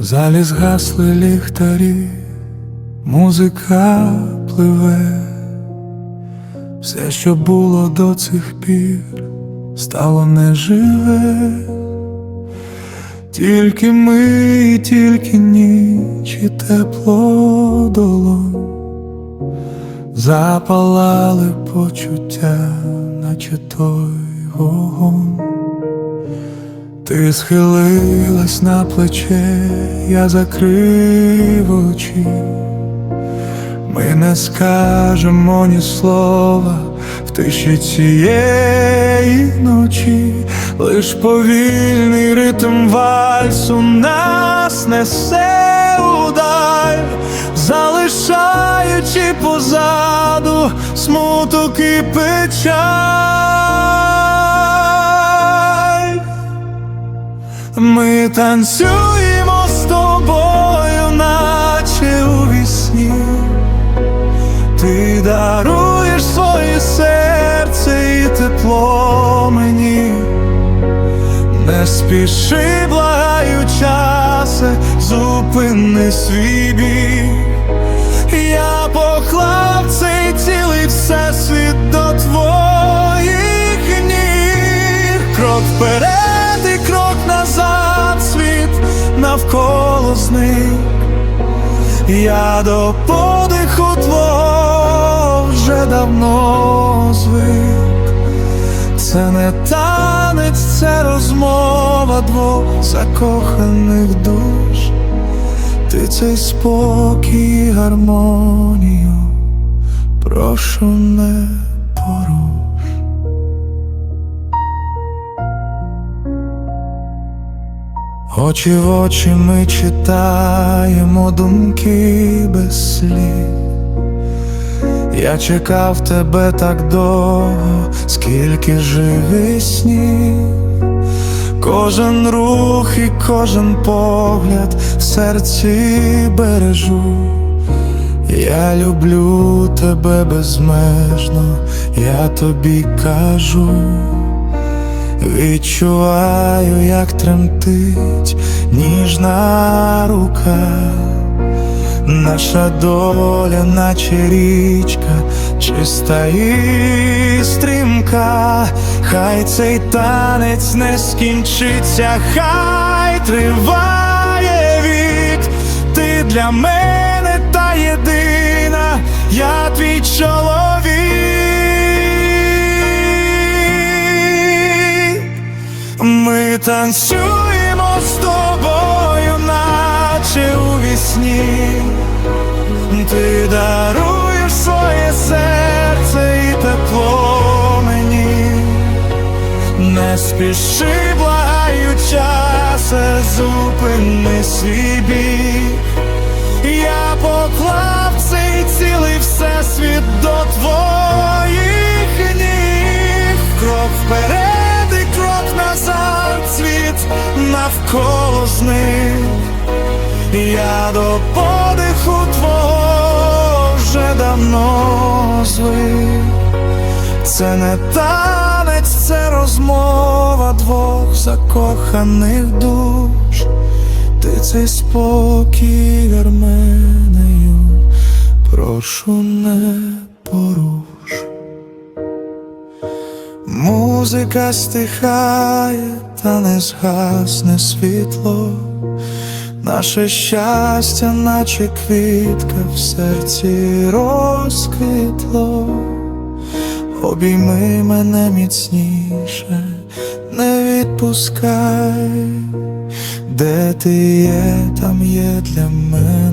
залі згасли ліхтарі, музика пливе, все, що було до цих пір, стало неживе, тільки ми, і тільки ніч і тепло долонь запалали почуття, наче той вогонь. Ти схилилась на плече, я закрив очі. Ми не скажемо ні слова в тиші цієї ночі, лиш повільний ритм вальсу нас несе удаль, залишаючи позаду смуток і печаль. Ми танцюємо з тобою, наче у вісні. Ти даруєш своє серце і тепло мені. Не спіши, благаю часи, зупини свій бій. Навколо. Я до подиху твого вже давно звик. Це не танець, це розмова двох закоханих душ. Ти цей спокій, гармонію, прошу не поруш. Очі в очі ми читаємо думки без слів. Я чекав тебе так довго, скільки живий снів. Кожен рух і кожен погляд в серці бережу. Я люблю тебе безмежно, я тобі кажу. Відчуваю, як тремтить ніжна рука, наша доля, наче річка, чиста і стрімка, хай цей танець не скінчиться, хай триває вік, ти для мене та єдина, я танцюємо з тобою, наче у вісні. Ти даруєш своє серце і тепло мені. Не спіши, благаю часе, зупини свій біг. Я поклав цей цілий всесвіт до твоїх ніг. Крок вперед і крок назад, навколо зник. Я до подиху твого вже давно звик. Це не танець, це розмова двох закоханих душ. Ти цей спокій гарменею, прошу не поруш. Музика стихає, та не згасне світло. Наше щастя, наче квітка в серці розквітло. Обійми мене міцніше, не відпускай, де ти є, там є для мене.